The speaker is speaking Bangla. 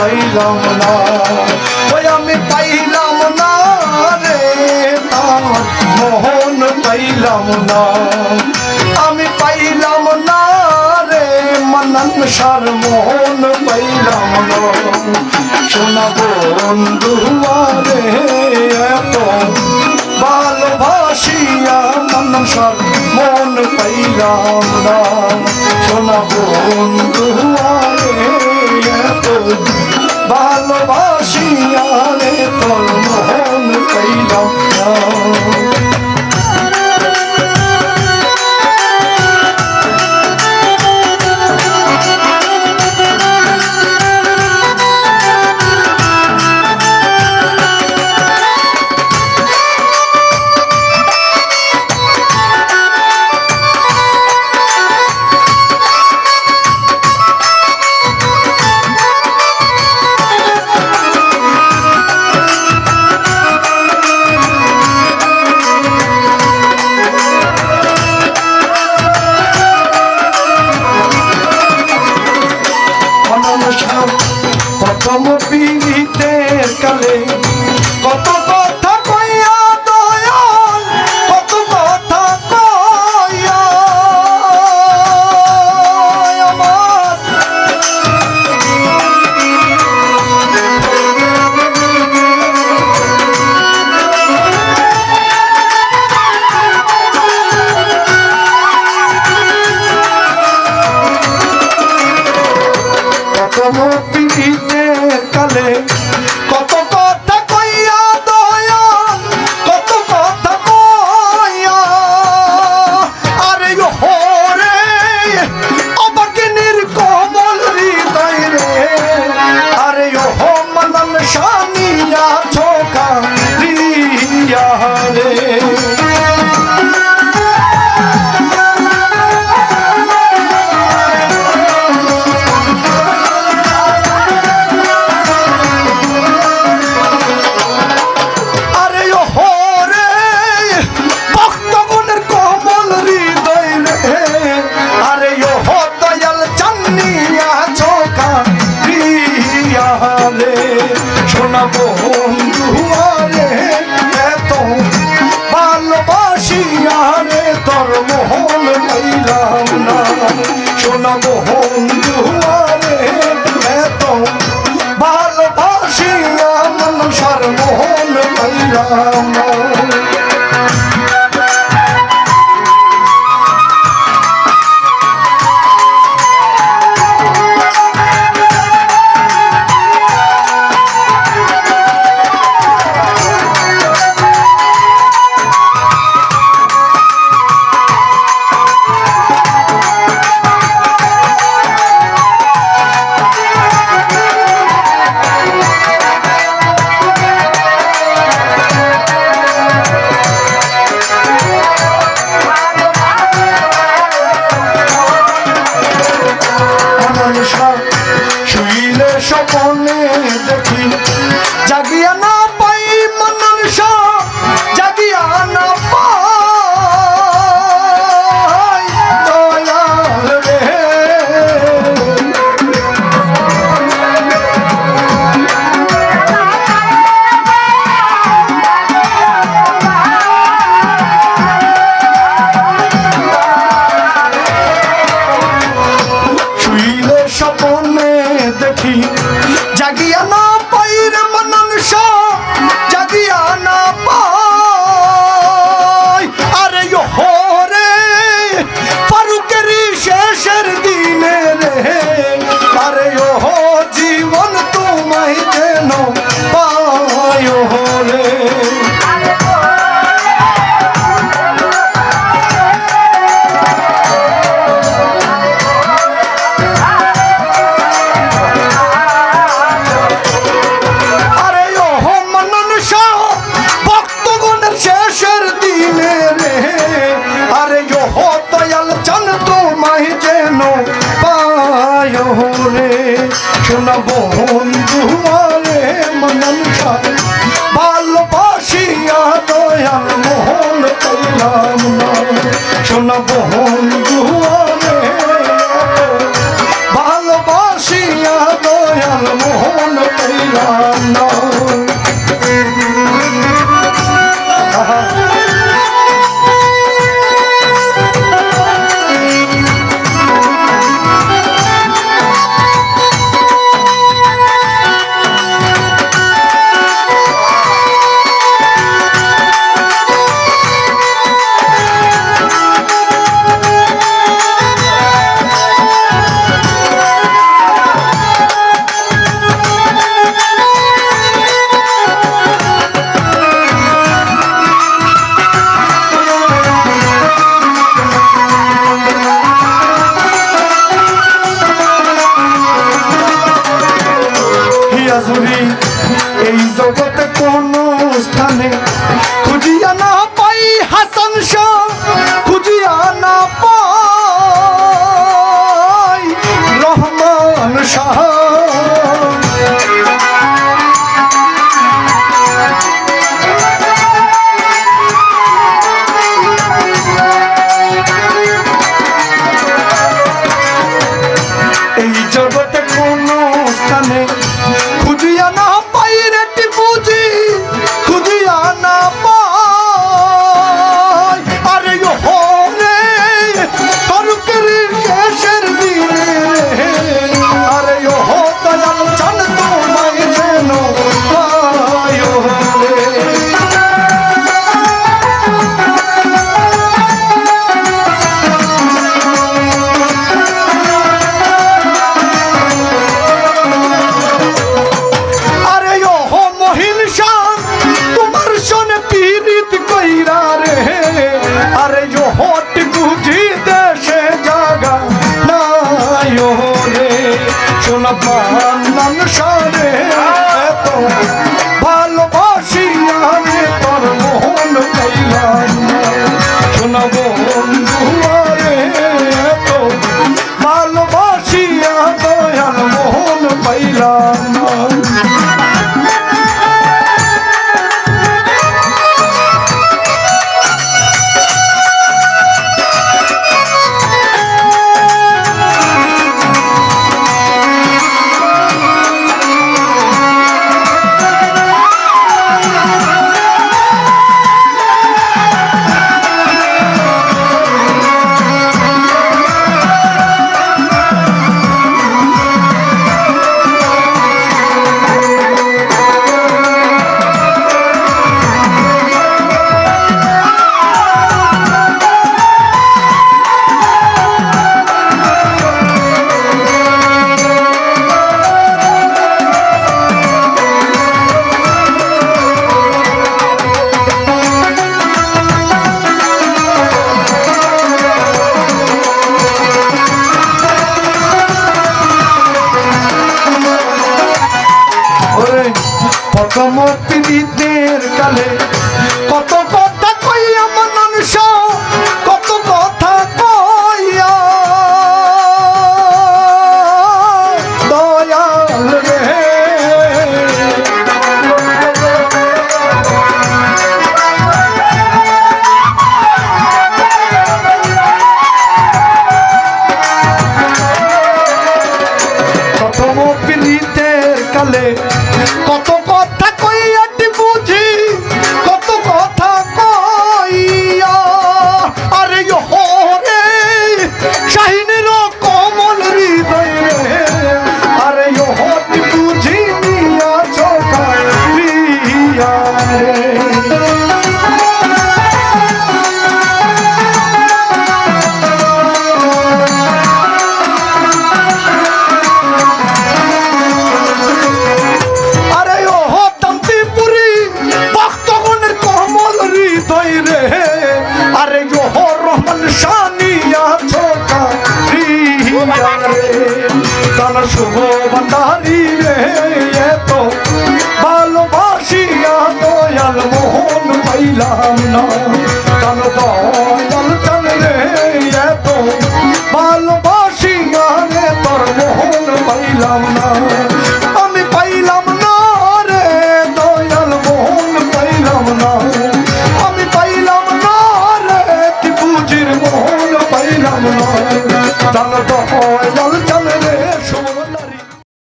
পাইলাম না। ওই আমি পাইলাম না রে তার মোহন, পাইলাম না। আমি পাইলাম না রে মনন সার মোহন, পাইলাম না। শোনা বন্ধু রে প্রথম কালে কত শোনা বন্ধু আরে, এত ভালোবাসি, আরে তোর মোহন পাইলাম না। শোনা বন্ধু আরে, এত ভালোবাসি, আমার মোহন পাইলাম না। স্বপনে দেখি পায় রে? শোনা বন্ধু রে মনন ভালোবাসিয়া দয়াল মোহন পাইলাম না। শোনা বন্ধু রে ভালোবাসিয়া দয়াল মোহন পাইলাম স্থানে আরে ও হট বুঝি দেশে জাগা ও রে শোন বান্নান সারে পীড়িতের কালে। কত কথা কইয়া মানুষ কত কথা কইয়া। দয়াল রে। প্রথম পীড়িতের কালে কত কথা কইয়াটি বুঝি, কত কথা কইয়া। আরে ও রে শাহিনের কমল হৃদয়। আরে হটি বুঝি নিয়া চোখা রিয়া রে। তার শুভ ভান্ডারি রে এত ভালোবাসিয়া দয়াল মোহন পাইলাম না। কেন দয়াল